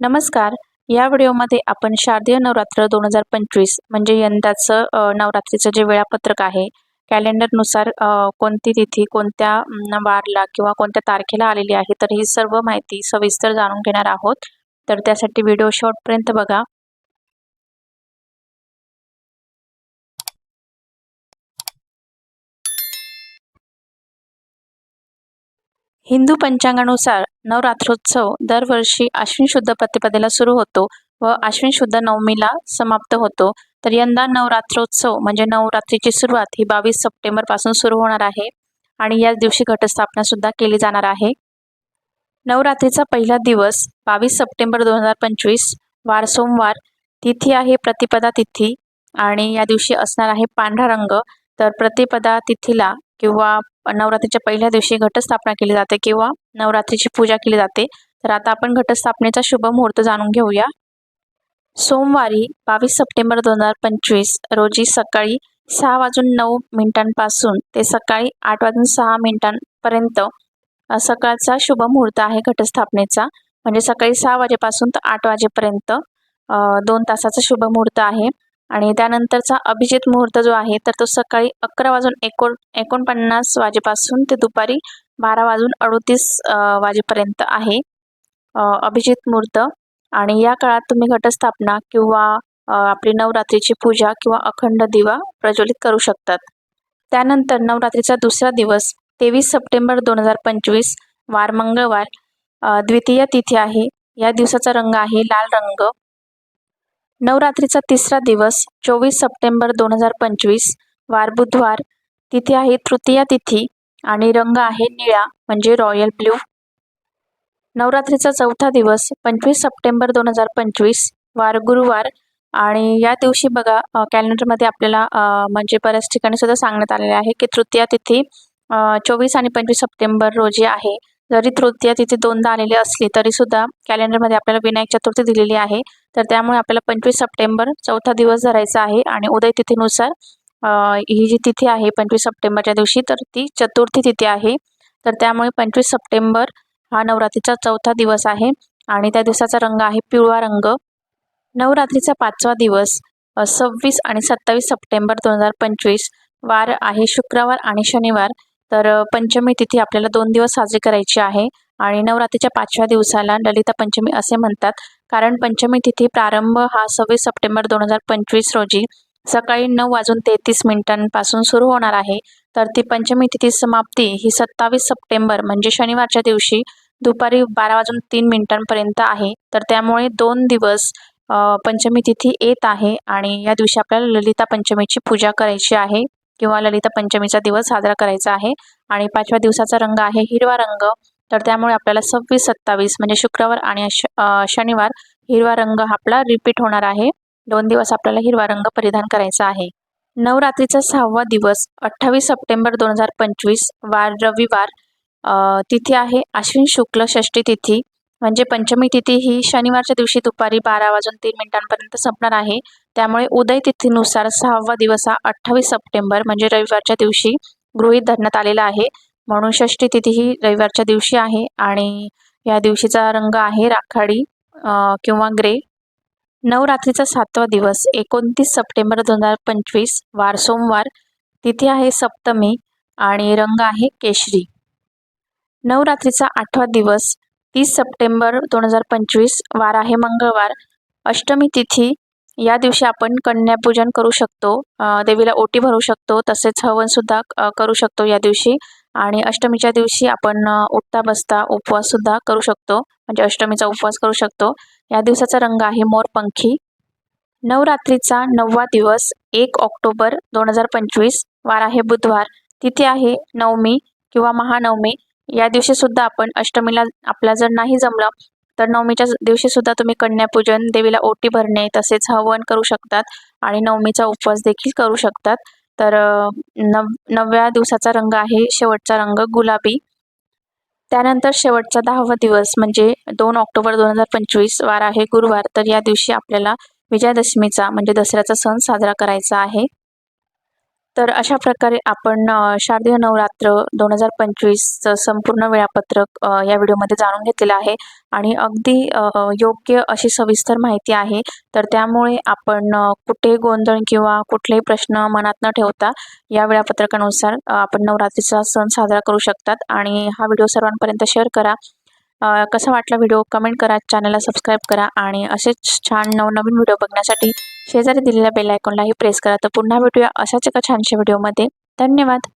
नमस्कार. या व्हिडिओमध्ये आपण शारदीय नवरात्र दोन हजार पंचवीस म्हणजे यंदाचं नवरात्रीचं जे वेळापत्रक आहे कॅलेंडरनुसार कोणती तिथी कोणत्या वारला किंवा कोणत्या तारखेला आलेली आहे तर ही सर्व माहिती सविस्तर जाणून घेणार आहोत. तर त्यासाठी व्हिडिओ शॉर्टपर्यंत बघा. हिंदू पंचांगानुसार नवरात्रोत्सव दरवर्षी आश्विन शुद्ध प्रतिपदेला सुरू होतो व आश्विन शुद्ध नवमीला समाप्त होतो. तर यंदा नवरात्रोत्सव म्हणजे नवरात्रीची सुरुवात ही बावीस सप्टेंबरपासून सुरू होणार आहे आणि याच दिवशी घटस्थापना सुद्धा केली जाणार आहे. नवरात्रीचा पहिला दिवस बावीस सप्टेंबर दोन हजार पंचवीस वार सोमवार तिथी आहे प्रतिपदा तिथी आणि या दिवशी असणार आहे पांढरा रंग. तर प्रतिपदा तिथीला किंवा नवरात्रीच्या पहिल्या दिवशी घटस्थापना केली जाते किंवा नवरात्रीची पूजा केली जाते तर आता आपण घटस्थापनेचा शुभ मुहूर्त जाणून घेऊया. सोमवारी बावीस सप्टेंबर दोन हजार पंचवीस रोजी सकाळी सहा वाजून नऊ मिनिटांपासून ते सकाळी आठ वाजून सहा मिनिटांपर्यंत सकाळचा शुभ मुहूर्त आहे घटस्थापनेचा. म्हणजे सकाळी सहा वाजेपासून तर आठ वाजेपर्यंत दोन तासाचा शुभ मुहूर्त आहे. आणि त्यानंतरचा अभिजित मुहूर्त जो आहे तर तो सकाळी अकरा वाजून एकोण एकोणपन्नास वाजेपासून ते दुपारी बारा वाजून अडोतीस वाजेपर्यंत आहे अभिजित मुहूर्त. आणि या काळात तुम्ही घटस्थापना किंवा आपली नवरात्रीची पूजा किंवा अखंड दिवा प्रज्वलित करू शकतात. त्यानंतर नवरात्रीचा दुसरा दिवस तेवीस सप्टेंबर दोन हजार पंचवीस वार मंगळवार द्वितीय तिथी आहे. या दिवसाचा रंग आहे लाल रंग. नवरात्रीचा तिसरा दिवस चोवीस सप्टेंबर दोन हजार पंचवीस वार बुधवार. तिथी आहे तृतीया तिथी आणि रंग आहे निळा म्हणजे रॉयल ब्ल्यू नवरात्रीचा चौथा दिवस पंचवीस सप्टेंबर दोन हजार पंचवीस वार गुरुवार. आणि या दिवशी बघा कॅलेंडरमध्ये आपल्याला म्हणजे बऱ्याच ठिकाणी सुद्धा सांगण्यात आलेले आहे की तृतीया तिथी चोवीस आणि पंचवीस सप्टेंबर रोजी आहे. जरी तृतीया तिथे दोनदा आलेली असली तरी सुद्धा कॅलेंडरमध्ये आपल्याला विनायक चतुर्थी दिलेली आहे. तर त्यामुळे आपल्याला पंचवीस सप्टेंबर चौथा दिवस धरायचा आहे आणि उदय तिथीनुसार ही जी तिथी आहे पंचवीस सप्टेंबरच्या दिवशी तर ती चतुर्थी तिथी आहे. तर त्यामुळे पंचवीस सप्टेंबर हा नवरात्रीचा चौथा दिवस आहे आणि त्या दिवसाचा रंग आहे पिवळा रंग. नवरात्रीचा पाचवा दिवस सव्वीस आणि सत्तावीस सप्टेंबर दोन हजार पंचवीस वार आहे शुक्रवार आणि शनिवार. तर पंचमी तिथी आपल्याला दोन दिवस साजरी करायची आहे आणि नवरात्रीच्या पाचव्या दिवसाला ललिता पंचमी असे म्हणतात. कारण पंचमी तिथी प्रारंभ हा सव्वीस सप्टेंबर दोन हजार पंचवीस रोजी सकाळी नऊ वाजून तेहतीस मिनिटांपासून सुरू होणार आहे. तर ती पंचमी तिथी समाप्ती ही सत्तावीस सप्टेंबर म्हणजे शनिवारच्या दिवशी दुपारी बारा वाजून तीन मिनिटांपर्यंत आहे. तर त्यामुळे दोन दिवस पंचमी तिथी येत आहे आणि या दिवशी आपल्याला ललिता पंचमीची पूजा करायची आहे. किंवा ललिता पंचमीचा दिवस साजरा करायचा आहे. आणि पाचव्या दिवसाचा रंग आहे हिरवा रंग. तर त्यामुळे आपल्याला सव्वीस सत्तावीस म्हणजे शुक्रवार आणि शनिवार हिरवा रंग आपला रिपीट होणार आहे. दोन दिवस आपल्याला हिरवा रंग परिधान करायचा आहे. नवरात्रीचा सहावा दिवस अठ्ठावीस सप्टेंबर दोन हजार पंचवीस वार रविवार. तिथी आहे अश्विन शुक्ल षष्ठी तिथी. म्हणजे पंचमी तिथी ही शनिवारच्या दिवशी दुपारी बारा वाजून तीन मिनिटांपर्यंत संपणार आहे. त्यामुळे उदय तिथीनुसार सहावा दिवस हा अठ्ठावीस सप्टेंबर म्हणजे रविवारच्या दिवशी गृहीत धरण्यात आलेला आहे. म्हणून षष्ठी तिथी ही रविवारच्या दिवशी आहे आणि या दिवशीचा रंग आहे राखाडी किंवा ग्रे. नवरात्रीचा सातवा दिवस एकोणतीस सप्टेंबर दोन हजार पंचवीस वार सोमवार. तिथी आहे सप्तमी आणि रंग आहे केशरी. नवरात्रीचा आठवा दिवस तीस सप्टेंबर दोन हजार पंचवीस वार आहे मंगळवार. अष्टमी तिथी या दिवशी आपण कन्यापूजन करू शकतो. देवीला ओटी भरू शकतो. तसेच हवनसुद्धा करू शकतो या दिवशी. आणि अष्टमीच्या दिवशी आपण उठता बसता उपवाससुद्धा करू शकतो. म्हणजे अष्टमीचा उपवास करू शकतो. या दिवसाचा रंग आहे मोरपंखी नवरात्रीचा नववा दिवस एक ऑक्टोबर दोन हजार पंचवीस वार आहे बुधवार. तिथी आहे नवमी किंवा महानवमी. या दिवशी सुद्धा आपण अष्टमीला आपला जर नाही जमलं तर नवमीच्या दिवशी सुद्धा तुम्ही कन्यापूजन देवीला ओटी भरणे तसेच हवन करू शकतात आणि नवमीचा उपवास देखील करू शकतात. तर नव नवव्या दिवसाचा रंग आहे शेवटचा रंग गुलाबी. त्यानंतर शेवटचा दहावा दिवस म्हणजे दोन ऑक्टोबर दोन हजार पंचवीस वार आहे गुरुवार. तर या दिवशी आपल्याला विजयादशमीचा म्हणजे दसऱ्याचा सण साजरा करायचा आहे. तर अशा प्रकारे आपण शारदीय नवरात्र दोन हजार पंचवीसचं संपूर्ण वेळापत्रक या व्हिडिओमध्ये जाणून घेतलेलं आहे. आणि अगदी योग्य अशी सविस्तर माहिती आहे. तर त्यामुळे आपण कुठे गोंधळ किंवा कुठलेही प्रश्न मनात न ठेवता या वेळापत्रकानुसार आपण नवरात्रीचा सण साजरा करू शकतात. आणि हा व्हिडिओ सर्वांपर्यंत शेअर करा. कसा वाटला व्हिडिओ कमेंट करा चॅनलला सबस्क्राईब करा. आणि असेच छान नवनवीन व्हिडिओ बघण्यासाठी शेजारी दिलेल्या बेल आयकॉनलाही प्रेस करा. तर पुन्हा भेटूया अशाच एका छानशा व्हिडिओमध्ये धन्यवाद.